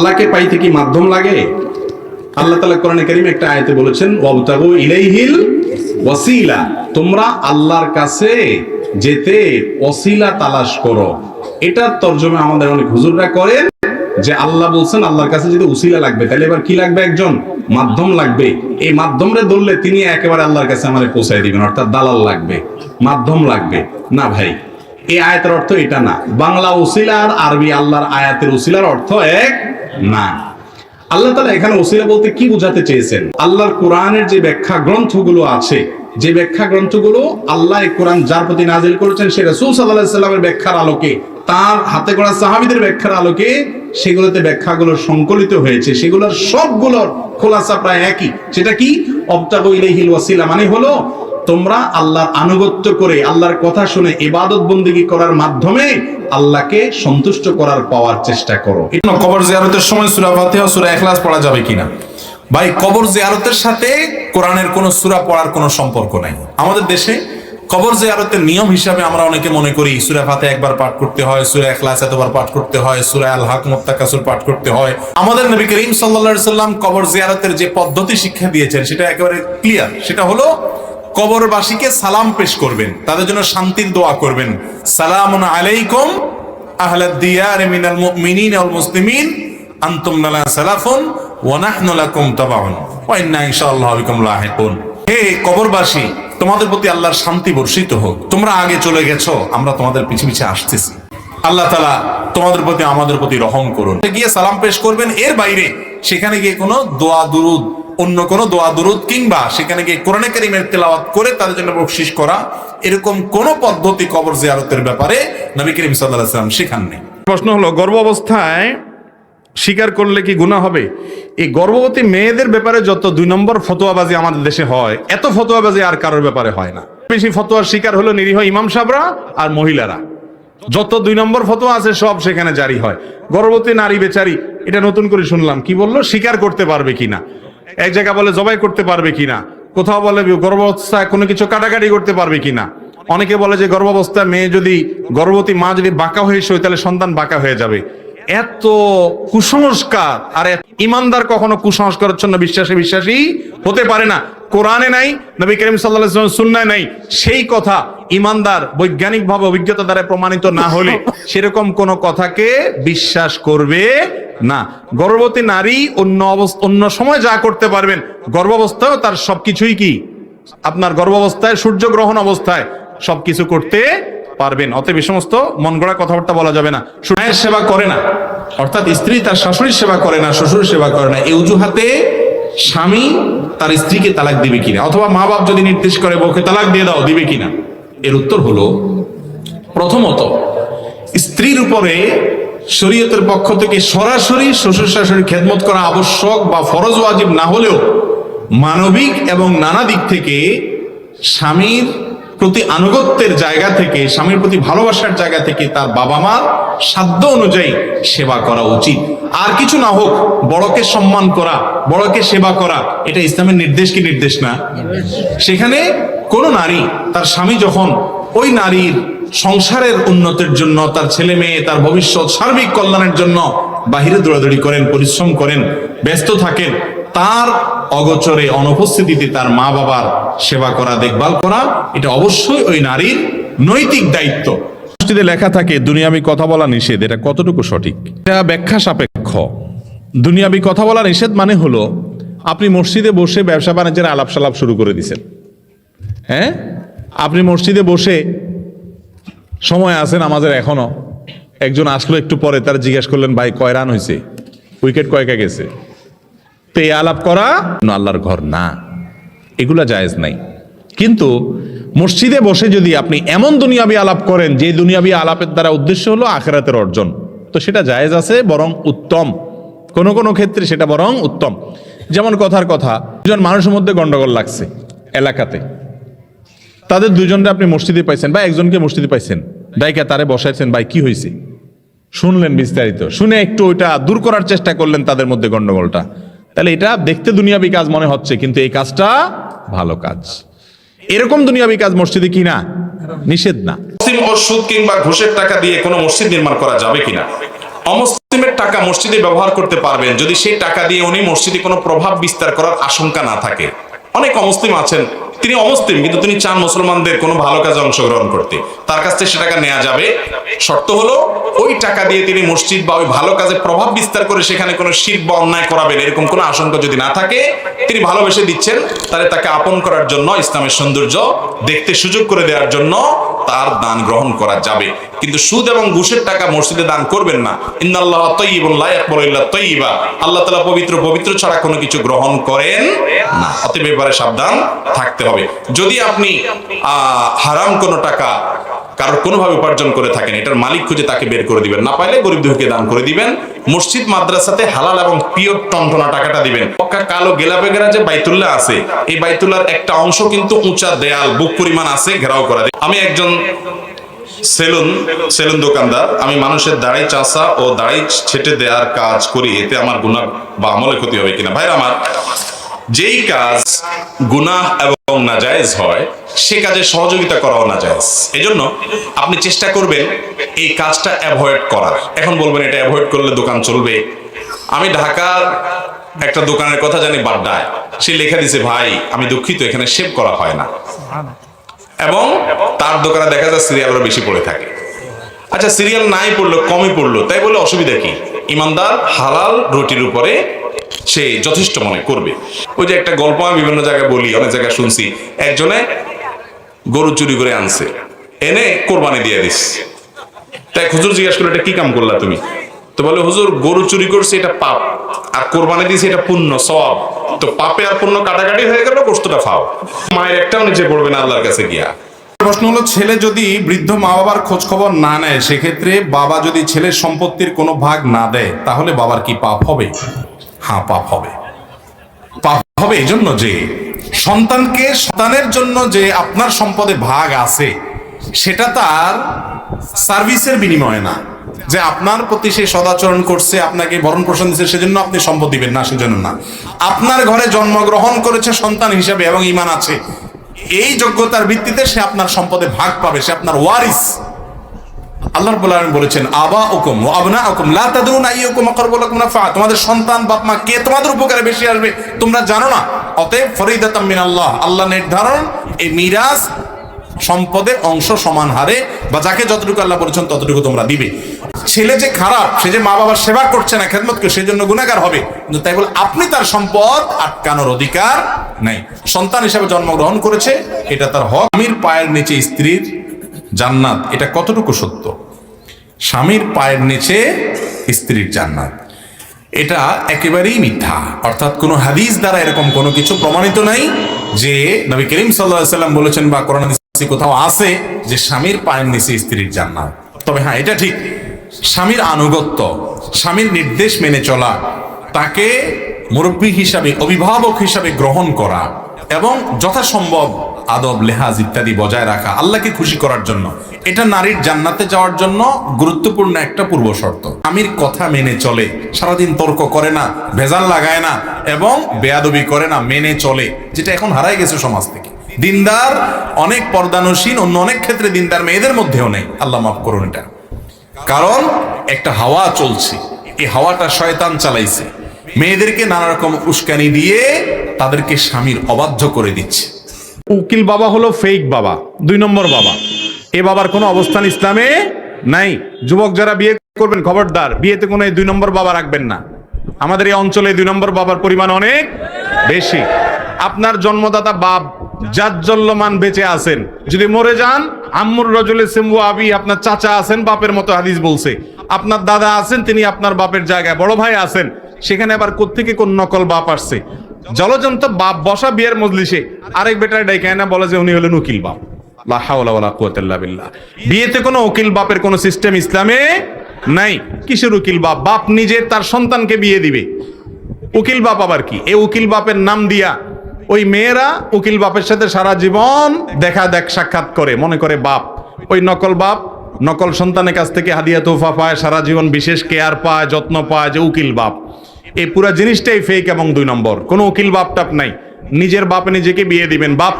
আল্লাহকে পাইতে কি মাধ্যম লাগে? আল্লাহ তালা কোরআন করিম একটা আয়তে বলেছেন, ওয়াবতাগু ইলাইহিল ওয়াসিলা। তোমরা আল্লাহর কাছে যেতে ওসিলা তালাশ করো। এটার তর্জমা আমাদের অনেক হুজুররা করেন যে আল্লাহ বলছেন, আল্লাহর কাছে যদি উসিলা লাগবে, তাহলে এবার কি লাগবে একজন? মাধ্যম লাগবে। এই মাধ্যমরে ধরলে তিনি একেবারে আল্লাহর কাছে আমাদের পৌঁছায় দিবেন, অর্থাৎ দালাল লাগবে, মাধ্যম লাগবে। না ভাই, এই আয়াতের অর্থ এটা না। বাংলা উসিলা আর আরবি আল্লাহর আয়াতের উসিলার অর্থ এক না। আল্লাহ তালা এখানে ওসিলা বলতে কি বোঝাতে চেয়েছেন? আল্লাহর কোরআনের যে ব্যাখ্যা গ্রন্থগুলো আছে, যে ব্যাখ্যা গ্রন্থগুলো আল্লাহ কোরআন যার প্রতি নাজিল করেছেন, সে রসুল সাল্লাহ সাল্লামের ব্যাখ্যার আলোকে, তার হাতে করা সাহাবিদের ব্যাখ্যার আলোকে, সেগুলোতে ব্যাখ্যাগুলো সংকলিত হয়েছে। সেগুলোর সবগুলোর খোলাসা প্রায় একই। সেটা কি? অবতাগু ইলাইহিল ওয়াসিলা মানে হলো তোমরা আল্লাহর আনুগত্য করে, আল্লাহর কথা শুনে ইবাদত বন্দিগি করার মাধ্যমে আল্লাহকে সন্তুষ্ট করার পাওয়ার চেষ্টা করো। কবর জিয়ারতের সময় সূরা ফাতিহা সূরা ইখলাস পড়া যাবে কিনা? ভাই, কবর জিয়ারতের সাথে কোরআনের কোনো সূরা পড়ার কোনো সম্পর্ক নাই। আমাদের দেশে কবর জিয়ারতের নিয়ম হিসাবে আমরা অনেকে মনে করি, সূরা ফাতিহা একবার পাঠ করতে হয়, সূরা ইখলাস এতবার পাঠ করতে হয়, সূরা আল হাক মুত্তাকাসুর পাঠ করতে হয়। আমাদের নবী করিম সাল্লাল্লাহু সাল্লাম কবর জিয়ারতের যে পদ্ধতি শিক্ষা দিয়েছেন, সেটা একেবারে ক্লিয়ার সেটা হলো কবরবাসীকে সালাম পেশ করবেন। তাদের জন্য শান্তির দোয়া করবেন। সালামুন আলাইকুম তোমাদের প্রতি শান্তি বর্ষিত হোক। তোমরা আগে চলে গেছো, আমরা তোমাদের পিছে পিছে আসতেছি। আল্লাহ তালা তোমাদের প্রতি আমাদের প্রতি রহম করুন। গিয়ে সালাম পেশ করবেন। এর বাইরে সেখানে গিয়ে কোনো দোয়া, দুরুদ অন্য কোনো দোয়া, দুরুদ কিংবা সেখানে গিয়ে কোরআনে কারিমের তেলাওয়াত করে তাদের জন্য বকশিস করা, এরকম কোন পদ্ধতি কবর জিয়ারতের ব্যাপারে নবী করিম সাল্লাহ সাল্লাম শেখাননি প্রশ্ন হলো, গর্ভ অবস্থায় স্বীকার করলে কি গুণা হবে? এই গর্ভবতী মেয়েদের ব্যাপারে যত দুই নম্বর ফতোয়াবাজি আমাদের দেশে হয়, এত ফতোয়াবাজি আর কারোর ব্যাপারে হয় না। বেশি ফতোয়ার শিকার হলো নিরীহ ইমাম সাহরা আর মহিলারা। যত দুই নম্বর ফতোয়া আছে, সব সেখানে জারি হয়। গর্ভবতী নারী বেচারি, এটা নতুন করে শুনলাম, কি বলল? স্বীকার করতে পারবে কিনা? এক জায়গা বলে জবাই করতে পারবে কিনা? কোথাও বলে গর্ভাবস্থায় কোনো কিছু কাটাকাটি করতে পারবে কিনা? অনেকে বলে যে গর্ভাবস্থায় মেয়ে যদি গর্ভবতী মা যদি বাঁকা হয়ে শোয়, তাহলে সন্তান বাঁকা হয়ে যাবে। এত কুসংস্কার, আর ইমানদার কখনো কুসংস্কারের জন্য বিশ্বাসী বিশ্বাসী হতে পারে না। কোরআনে নাই, নবী করিম সাল্লাহ সুন্নায় নাই। সেই কথা ইমানদার বৈজ্ঞানিক ভাবে অভিজ্ঞতা দ্বারা প্রমাণিত না হলে সেরকম কোন কথাকে বিশ্বাস করবে না। গর্ভবতী নারী অন্য অবস্থা, অন্য সময় যা করতে পারবেন গর্ভাবস্থায় তার সবকিছুই কি? আপনার গর্ভাবস্থায় সূর্যগ্রহণ অবস্থায় সবকিছু করতে পারবেন। অতএব এই সমস্ত মন গড়া কথাবার্তা বলা যাবে না। মায়ের সেবা করে না। অর্থাৎ স্ত্রী তার শাশুড়ির সেবা করে না, শ্বশুর সেবা করে না। এই অজুহাতে স্বামী তার স্ত্রীকে তালাক দিবে কিনা? অথবা মা বাপ যদি নির্দেশ করে, বউকে তালাক দিয়ে দাও, দিবে কিনা? এর উত্তর হলো, প্রথমত, স্ত্রীর উপরে শরীয়তের পক্ষ থেকে সরাসরি শ্বশুর শাশুড়ি খেদমত করা আবশ্যক বা ফরজ ওয়াজিব না হলেও মানবিক এবং নানা দিক থেকে স্বামীর প্রতি আনুগত্যের জায়গা থেকে, স্বামীর প্রতি ভালোবাসার জায়গা থেকে তার বাবা মার সাধ্য অনুযায়ী সেবা করা উচিত। আর কিছু না হোক, বড়কে সম্মান করা, বড়কে সেবা করা, এটা ইসলামের নির্দেশ কি নির্দেশ না? সেখানে কোন নারী, তার স্বামী যখন ওই নারীর সংসারের উন্নতির জন্য, তার ছেলে মেয়ে, তার ভবিষ্যৎ সার্বিক কল্যাণের জন্য বাহিরে দৌড়াদৌড়ি করেন, পরিশ্রম করেন, ব্যস্ত থাকেন তার অগোচরে অনুপস্থিতিতে তার মা বাবার সেবা করা, দেখভাল করা, এটা অবশ্যই ওই নারীর নৈতিক দায়িত্ব। লেখা থাকে, দুনিয়াবি কথা বলা নিষেধ, এটা কতটুকু সঠিক? এটা ব্যাখ্যা সাপেক্ষ। দুনিয়াবি কথা বলা নিষেধ মানে হলো, আপনি মসজিদে বসে ব্যবসা বাণিজ্যের আলাপ সালাপ শুরু করে দিছেন। হ্যাঁ? আপনি মসজিদে বসে সময় আছেন আমাদের এখনও, একজন আসলো একটু পরে, তার জিজ্ঞেস করলেন, ভাই, কয় রান হয়েছে উইকেট কয়কা গেছে? এই আলাপ করা আল্লাহর ঘর না। এগুলা জায়েজ নাই। কিন্তু মসজিদে বসে যদি আপনি এমন দুনিয়াবি আলাপ করেন, যে দুনিয়াবি আলাপের দ্বারা উদ্দেশ্য হলো আখেরাতের অর্জন, তো সেটা জায়েজ আছে, বরং উত্তম। কোনো কোনো ক্ষেত্রে সেটা বরং উত্তম। যেমন কথার কথা, দুজন মানুষের মধ্যে গন্ডগোল লাগছে এলাকাতে। তাদের দুজনকে আপনি মসজিদে পাইছেন বা একজনকে মসজিদে পাইছেন, ডাইকা তারে বসাইছেন, ভাই, কি হয়েছে শুনলেন বিস্তারিত। শুনে একটু ওইটা দূর করার চেষ্টা করলেন তাদের মধ্যে গন্ডগোলটা। তাহলে এটা দেখতে দুনিয়াবি কাজ মনে হচ্ছে, কিন্তু এই কাজটা ভালো কাজ। এরকম দুনিয়াবি কাজ মসজিদে কি না? নিষেধ না। মুসলিম কিংবা ঘুষের টাকা দিয়ে কোনো মসজিদ নির্মাণ করা যাবে কিনা? অমুসলিমের টাকা মসজিদে ব্যবহার করতে পারবেন, যদি সেই টাকা দিয়ে উনি মসজিদে কোনো প্রভাব বিস্তার করার আশঙ্কা না থাকে। অনেক অমুসলিম আছেন তিনি অমুসলিম, কিন্তু তিনি চান মুসলমানদের কোনো ভালো কাজে অংশগ্রহণ করতে। তার কাছ থেকে সে টাকা নেওয়া যাবে। শর্ত হলো, ওই টাকা দিয়ে তিনি মসজিদ বা ওই ভালো কাজে প্রভাব বিস্তার করে সেখানে কোনো শির বা অন্যায় করাবেন, এরকম কোনো আশঙ্কা যদি না থাকে, তিনি ভালোবেসে দিচ্ছেন, তাহলে তাকে আপন করার জন্য, ইসলামের সৌন্দর্য দেখতে সুযোগ করে দেওয়ার জন্য তার দান গ্রহণ করা যাবে। কিন্তু সুদ এবং ঘুষের টাকা মসজিদে দান করবেন না। ইয়াকবালু ইল্লা তৈবা আল্লাহ তাআলা পবিত্র পবিত্র ছাড়া কোনো কিছু গ্রহণ করেন না, অতএব ব্যাপারে সাবধান থাকতে হবে। যদি আপনি হারাম কোনো টাকা কারোর কোনোভাবে উপার্জন করে থাকেন, এটার মালিক খুঁজে তাকে বের করে দিবেন। না পাইলে গরিব দুঃখীকে দান করে দিবেন। মসজিদ, মাদ্রাসাতে হালাল এবং পিওর টনটনা টাকাটা দিবেন। পক্কা কালো গেলাপে গেরা যে বাইতুল্লাহ আছে। এই বাইতুল্লাহর একটা অংশ কিন্তু উঁচা দেয়াল, বুক পরিমাণ আছে, ঘেরাও করা আমি একজন সেলুন সেলুন দোকানদার। আমি মানুষের দাড়ি চাষা ও দাড়ি ছেটে দেওয়ার কাজ করি, এতে আমার গুণা বা আমলে ক্ষতি হবে কিনা? ভাই আমার যেই কাজ গুনাহ এবং নাজায়েজ হয়, সে কাজে সহযোগিতা করাও নাজায়েজ। এজন্য আপনি চেষ্টা করবেন এই কাজটা অ্যাভয়েড করার। এখন বলবেন, এটা অ্যাভয়েড করলে দোকান চলবে? আমি ঢাকার একটা দোকানের কথা জানি বাড্ডায়। সে লেখা দিছে, ভাই, আমি দুঃখিত, এখানে সেভ করা হয় না। এবং তার দোকানে দেখা যায় সিরিয়াল আরও বেশি পড়ে থাকে। আচ্ছা সিরিয়াল নাই পড়ল কমই পড়ল। তাই বলে অসুবিধা কি? ইমানদার হালাল রুটির উপরে সে যথেষ্ট মনে করবে। ওই যে একটা গল্প আমি বিভিন্ন জায়গায় বলি, অনেক জায়গায় শুনছি। একজনে গরু চুরি করে আনছে। এনে কোরবানি দিয়ে দিস। তাই হুজুর জিজ্ঞাসা করল, এটা কি কাম করলা তুমি? তো বলে, হুজুর, গরু চুরি করছে, এটা পাপ। আর কোরবানি দিয়েছে এটা পুণ্য সব তো পাপে আর পুণ্য কাটাকাটি হয়ে গেল গোস্তটা ফাও। মায়ের একটাও নিচে পড়বে না আল্লাহর কাছে গিয়া। প্রশ্ন হলো, ছেলে যদি বৃদ্ধ মা বাবার খোঁজ খবর না নেয়, সেক্ষেত্রে বাবা যদি ছেলের সম্পত্তির কোনো ভাগ না দেয়, তাহলে বাবার কি পাপ হবে? হ্যাঁ পাপ হবে। পাপ হবে এই জন্য যে সন্তানকে সন্তানের জন্য যে আপনার সম্পদে ভাগ আছে, সেটা তার সার্ভিসের বিনিময়ে না। যে আপনার প্রতি সে সদাচরণ করছে, আপনাকে ভরণ পোষণ দিচ্ছে, সেজন্য আপনি সম্পদ দিবেন না, সেজন্য না। আপনার ঘরে জন্মগ্রহণ করেছে সন্তান হিসাবে এবং ইমান আছে। এই যোগ্যতার ভিত্তিতে সে আপনার সম্পদে ভাগ পাবে, সে আপনার ওয়ারিস। আল্লাহ রাব্বুল বলেছেন আবা হুকুম ও আবনা হুকুম লা তাদরুন আইয়ুকুম আকরাবু লাকুম নাফা তোমাদের সন্তান, বাপ মা কে তোমাদের উপকারে বেশি আসবে, তোমরা জানো না। অতএব ফরিদাতাম মিনাল্লাহ, আল্লাহ নির্ধারণ, এই মিরাজ সম্পদের অংশ সমান হারে, বা যাকে যতটুকু আল্লাহ বলেছেন ততটুকু তোমরা দিবে। ছেলে যে খারাপ, সে যে মা বাবার সেবা করছে না খেদমত করে, সেজন্য গুণাগার হবে। কিন্তু তাই বলে, আপনি তার সম্পদ আটকানোর অধিকার নাই। সন্তান হিসাবে জন্মগ্রহণ করেছে, এটা তার হক। আমির পায়ের নিচে স্ত্রীর জান্নাত, এটা কতটুকু সত্য? স্বামীর পায়ের নিচে স্ত্রীর জান্নাত। এটা একেবারেই মিথ্যা। অর্থাৎ কোনো হাদিস দ্বারা এরকম কোনো কিছু প্রমাণিত নাই যে নবী করিম সাল্লাম বলেছেন বা হাদিসে কোথাও আছে যে স্বামীর পায়ের নিচে স্ত্রীর জান্নাত। তবে হ্যাঁ এটা ঠিক। স্বামীর আনুগত্য, স্বামীর নির্দেশ মেনে চলা, তাকে মুরব্বী হিসাবে, অভিভাবক হিসাবে গ্রহণ করা এবং যথাসম্ভব আদব, লেহাজ ইত্যাদি বজায় রাখা, আল্লাহকে খুশি করার জন্য। এটা নারীর জান্নাতে যাওয়ার জন্য গুরুত্বপূর্ণ একটা পূর্ব শর্ত। আমির কথা মেনে চলে, সারাদিন তর্ক করে না, ভেজাল লাগায় না এবং বেয়াদবি করে না, মেনে চলে, যেটা এখন হারাই গেছে সমাজ থেকে। দিনদার অনেক পর্দানুসীন, অন্য অনেক ক্ষেত্রে দিনদার মেয়েদের মধ্যেও নেই। আল্লাহ মাফ করুন এটা। কারণ একটা হাওয়া চলছে, এই হাওয়াটা শয়তান চালাইছে। মেয়েদেরকে নানা রকম উস্কানি দিয়ে তাদেরকে স্বামীর অবাধ্য করে দিচ্ছে। উকিল বাবা হলো ফেক বাবা, দুই নম্বর বাবা। এ বাবার কোনো অবস্থান ইসলামে নাই। যুবক যারা বিয়ে করবেন, খবরদার, বিয়েতে কোনো দুই নম্বর বাবা রাখবেন না। আমাদের এই অঞ্চলে দুই নম্বর বাবার পরিমাণ অনেক বেশি। আপনার জন্মদাতা বাপ জাজ্জল্যমান বেঁচে আছেন। যদি মরে যান, আম্মুর রজলে সিম্বু আবি, আপনার চাচা আছেন, বাপের মতো হাদিস বলছে। আপনার দাদা আছেন, তিনি আপনার বাপের জায়গায়, বড় ভাই আছেন। সেখানে আবার কোত্থেকে কোন নকল বাপ আসছে? জলজন্ত বাপ বসা বিয়ের মজলিসে আরেক বেটার ডাইকায় না বলে যে উনি হলেন উকিল বাপ। বিয়েতে কোনো উকিল বাপের কোনো সিস্টেম ইসলামে নাই। কিসের উকিল বাপ? বাপ নিজে তার সন্তানকে বিয়ে দিবে। উকিল বাপ আবার কি? এই উকিল বাপের নাম দিয়া ওই মেয়েরা উকিল বাপের সাথে সারা জীবন দেখা দেখ সাক্ষাৎ করে। মনে করে বাপ, ওই নকল বাপ, নকল সন্তানের কাছ থেকে হাদিয়া তোফা পায়, সারা জীবন বিশেষ কেয়ার পায়, যত্ন পায় যে উকিল বাপ। এই পুরা জিনিসটাই ফেক এবং দুই নম্বর। কোনো উকিল বাপ টাপ নাই। নিজের বাপ নিজেকে বিয়ে দিবেন। বাপ